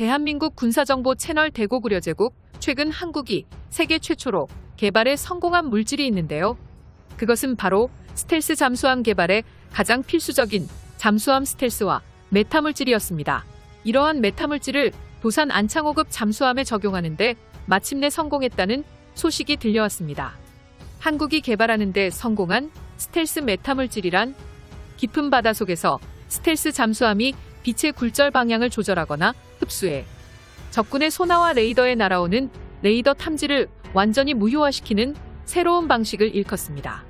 대한민국 군사정보 채널 대고구려제국 최근 한국이 세계 최초로 개발에 성공한 물질이 있는데요. 그것은 바로 스텔스 잠수함 개발에 가장 필수적인 잠수함 스텔스와 메타물질이었습니다. 이러한 메타물질을 도산 안창호급 잠수함에 적용하는데 마침내 성공했다는 소식이 들려왔습니다. 한국이 개발하는데 성공한 스텔스 메타물질이란 깊은 바다 속에서 스텔스 잠수함이 빛의 굴절 방향을 조절하거나 흡수해 적군의 소나와 레이더에 날아오는 레이더 탐지를 완전히 무효화시키는 새로운 방식을 일컫습니다.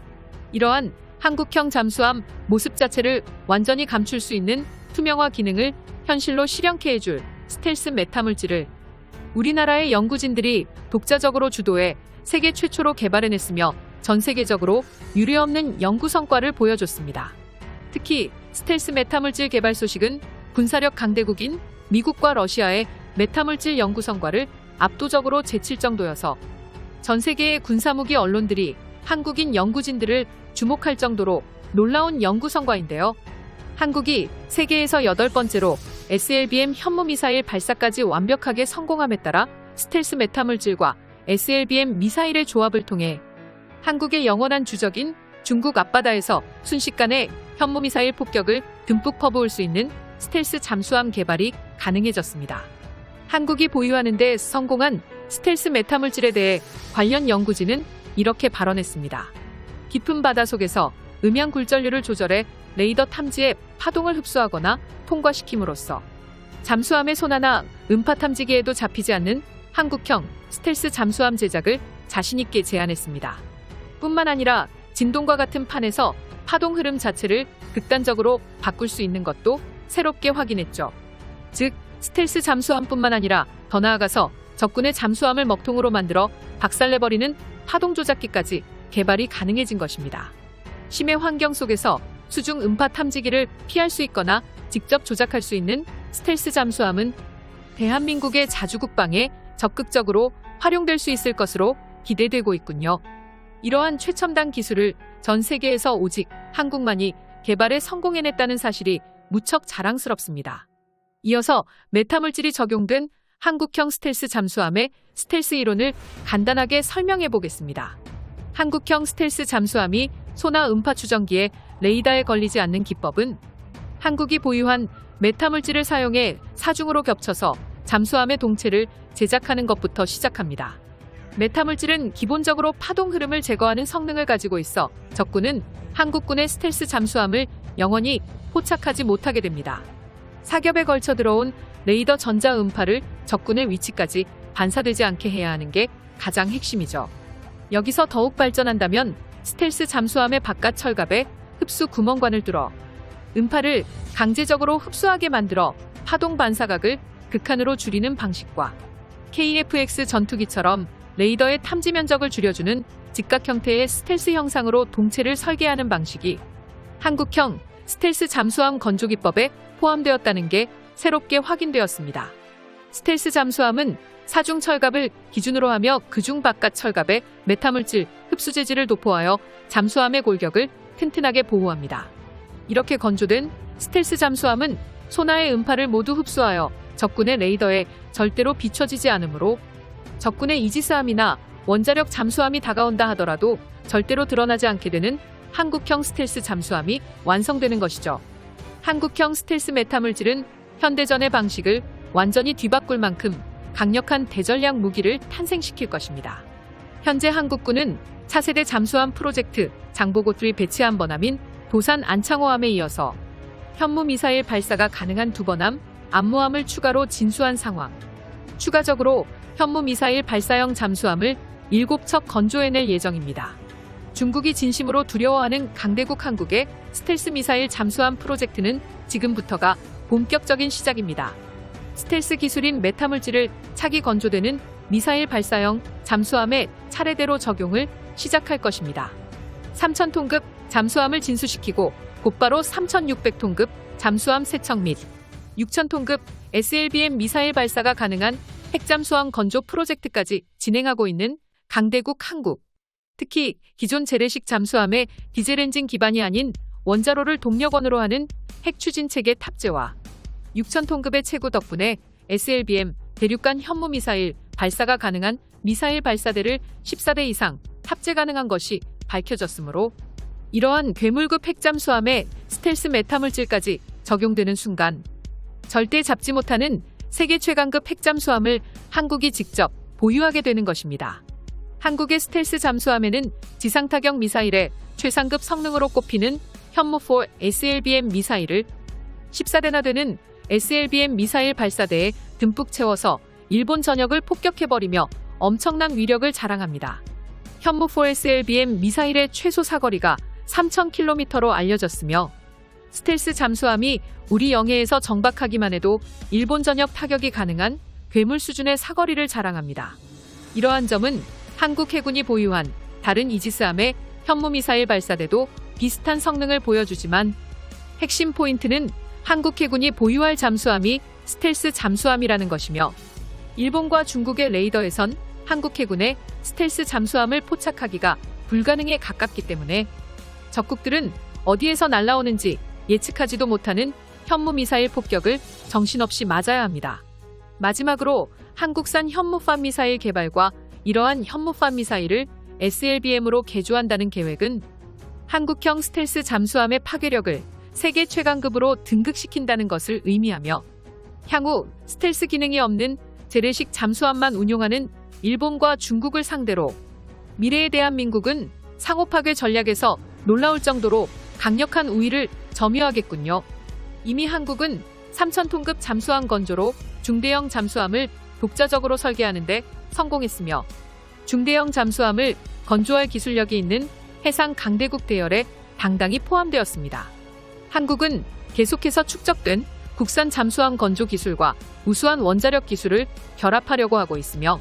이러한 한국형 잠수함 모습 자체를 완전히 감출 수 있는 투명화 기능을 현실로 실현케 해줄 스텔스 메타물질을 우리나라의 연구진들이 독자적으로 주도해 세계 최초로 개발해냈으며 전 세계적으로 유례없는 연구 성과를 보여줬습니다. 특히 스텔스 메타물질 개발 소식은 군사력 강대국인 미국과 러시아의 메타물질 연구 성과를 압도적으로 제칠 정도여서 전 세계의 군사무기 언론들이 한국인 연구진들을 주목할 정도로 놀라운 연구 성과인데요. 한국이 세계에서 여덟 번째로 SLBM 현무미사일 발사까지 완벽하게 성공함에 따라 스텔스 메타물질과 SLBM 미사일의 조합을 통해 한국의 영원한 주적인 중국 앞바다에서 순식간에 현무미사일 폭격을 듬뿍 퍼부을 수 있는 스텔스 잠수함 개발이 가능해졌습니다. 한국이 보유하는 데 성공한 스텔스 메타물질에 대해 관련 연구진은 이렇게 발언했습니다. 깊은 바다 속에서 음향 굴절률을 조절해 레이더 탐지에 파동을 흡수하거나 통과시킴으로써 잠수함의 소나나 음파 탐지기에도 잡히지 않는 한국형 스텔스 잠수함 제작을 자신있게 제안했습니다. 뿐만 아니라 진동과 같은 판에서 파동 흐름 자체를 극단적으로 바꿀 수 있는 것도 새롭게 확인했죠. 즉, 스텔스 잠수함뿐만 아니라 더 나아가서 적군의 잠수함을 먹통으로 만들어 박살내버리는 파동 조작기까지 개발이 가능해진 것입니다. 심해 환경 속에서 수중 음파 탐지기를 피할 수 있거나 직접 조작할 수 있는 스텔스 잠수함은 대한민국의 자주국방에 적극적으로 활용될 수 있을 것으로 기대되고 있군요. 이러한 최첨단 기술을 전 세계에서 오직 한국만이 개발에 성공해냈다는 사실이 무척 자랑스럽습니다. 이어서 메타물질이 적용된 한국형 스텔스 잠수함의 스텔스 이론을 간단하게 설명해 보겠습니다. 한국형 스텔스 잠수함이 소나 음파 추정기에 레이더에 걸리지 않는 기법은 한국이 보유한 메타물질을 사용해 사중으로 겹쳐서 잠수함의 동체를 제작하는 것부터 시작합니다. 메타물질은 기본적으로 파동 흐름을 제거하는 성능을 가지고 있어 적군은 한국군의 스텔스 잠수함을 영원히 포착하지 못하게 됩니다. 사겹에 걸쳐 들어온 레이더 전자 음파를 적군의 위치까지 반사되지 않게 해야 하는 게 가장 핵심이죠. 여기서 더욱 발전한다면 스텔스 잠수함의 바깥 철갑에 흡수 구멍관을 뚫어 음파를 강제적으로 흡수하게 만들어 파동 반사각을 극한으로 줄이는 방식과 KFX 전투기처럼 레이더의 탐지 면적을 줄여주는 직각 형태의 스텔스 형상으로 동체를 설계하는 방식이 한국형 스텔스 잠수함 건조기법에 포함되었다는 게 새롭게 확인되었습니다. 스텔스 잠수함은 사중 철갑을 기준으로 하며 그중 바깥 철갑에 메타물질, 흡수 재질을 도포하여 잠수함의 골격을 튼튼하게 보호합니다. 이렇게 건조된 스텔스 잠수함은 소나의 음파를 모두 흡수하여 적군의 레이더에 절대로 비춰지지 않으므로 적군의 이지스함이나 원자력 잠수함이 다가온다 하더라도 절대로 드러나지 않게 되는 한국형 스텔스 잠수함이 완성되는 것이죠. 한국형 스텔스 메타물질은 현대전의 방식을 완전히 뒤바꿀 만큼 강력한 대전략 무기를 탄생시킬 것입니다. 현재 한국군은 차세대 잠수함 프로젝트 장보고3 배치한 번함인 도산 안창호함에 이어서 현무 미사일 발사가 가능한 두 번함 안무함을 추가로 진수한 상황. 추가적으로 현무 미사일 발사형 잠수함을 7척 건조해낼 예정입니다. 중국이 진심으로 두려워하는 강대국 한국의 스텔스 미사일 잠수함 프로젝트는 지금부터가 본격적인 시작입니다. 스텔스 기술인 메타물질을 차기 건조되는 미사일 발사형 잠수함에 차례대로 적용을 시작할 것입니다. 3,000톤급 잠수함을 진수시키고 곧바로 3,600톤급 잠수함 세척 및 6,000톤급 SLBM 미사일 발사가 가능한 핵잠수함 건조 프로젝트까지 진행하고 있는 강대국 한국. 특히 기존 재래식 잠수함의 디젤 엔진 기반이 아닌 원자로를 동력원으로 하는 핵 추진 체계 탑재와 6,000톤급의 체구 덕분에 SLBM 대륙간 현무 미사일 발사가 가능한 미사일 발사대를 14대 이상 탑재 가능한 것이 밝혀졌으므로 이러한 괴물급 핵잠수함에 스텔스 메타물질까지 적용되는 순간 절대 잡지 못하는 세계 최강급 핵잠수함을 한국이 직접 보유하게 되는 것입니다. 한국의 스텔스 잠수함에는 지상 타격 미사일의 최상급 성능으로 꼽히는 현무4 SLBM 미사일을 14대나 되는 SLBM 미사일 발사대에 듬뿍 채워서 일본 전역을 폭격해버리며 엄청난 위력을 자랑합니다. 현무4 SLBM 미사일의 최소 사거리가 3,000km로 알려졌으며 스텔스 잠수함이 우리 영해에서 정박하기만 해도 일본 전역 타격이 가능한 괴물 수준의 사거리를 자랑합니다. 이러한 점은 한국 해군이 보유한 다른 이지스함의 현무 미사일 발사대도 비슷한 성능을 보여주지만 핵심 포인트는 한국 해군이 보유할 잠수함이 스텔스 잠수함이라는 것이며 일본과 중국의 레이더에선 한국 해군의 스텔스 잠수함을 포착하기가 불가능에 가깝기 때문에 적국들은 어디에서 날아오는지 예측하지도 못하는 현무 미사일 폭격을 정신없이 맞아야 합니다. 마지막으로 한국산 현무팜 미사일 개발과 이러한 현무팜 미사일을 SLBM으로 개조한다는 계획은 한국형 스텔스 잠수함의 파괴력을 세계 최강급으로 등극시킨다는 것을 의미하며 향후 스텔스 기능이 없는 재래식 잠수함만 운용하는 일본과 중국을 상대로 미래의 대한민국은 상호 파괴 전략에서 놀라울 정도로 강력한 우위를 점유하겠군요. 이미 한국은 3,000톤급 잠수함 건조로 중대형 잠수함을 독자적으로 설계하는데 성공했으며 중대형 잠수함을 건조할 기술력이 있는 해상 강대국 대열에 당당히 포함되었습니다. 한국은 계속해서 축적된 국산 잠수함 건조 기술과 우수한 원자력 기술을 결합하려고 하고 있으며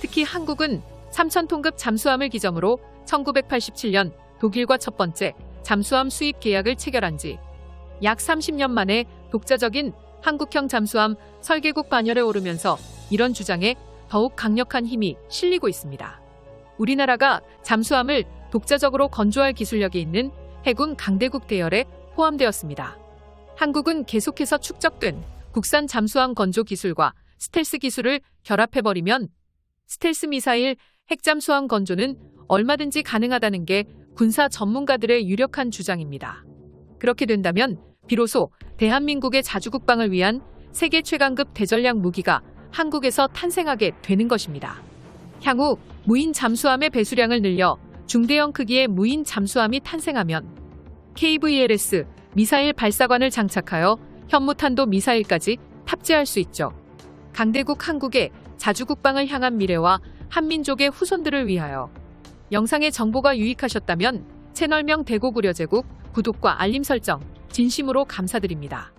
특히 한국은 3,000톤급 잠수함을 기점으로 1987년 독일과 첫 번째 잠수함 수입 계약을 체결한 지 약 30년 만에 독자적인 한국형 잠수함 설계국 반열에 오르면서 이런 주장에 더욱 강력한 힘이 실리고 있습니다. 우리나라가 잠수함을 독자적으로 건조할 기술력이 있는 해군 강대국 대열에 포함되었습니다. 한국은 계속해서 축적된 국산 잠수함 건조 기술과 스텔스 기술을 결합해버리면 스텔스 미사일 핵잠수함 건조는 얼마든지 가능하다는 게 군사 전문가들의 유력한 주장입니다. 그렇게 된다면 비로소 대한민국의 자주국방을 위한 세계 최강급 대전략 무기가 한국에서 탄생하게 되는 것입니다. 향후 무인 잠수함의 배수량을 늘려 중대형 크기의 무인 잠수함이 탄생하면 KVLS 미사일 발사관을 장착하여 현무탄도 미사일까지 탑재할 수 있죠. 강대국 한국의 자주국방을 향한 미래와 한민족의 후손들을 위하여 영상의 정보가 유익하셨다면 채널명 대고구려제국 구독과 알림 설정 진심으로 감사드립니다.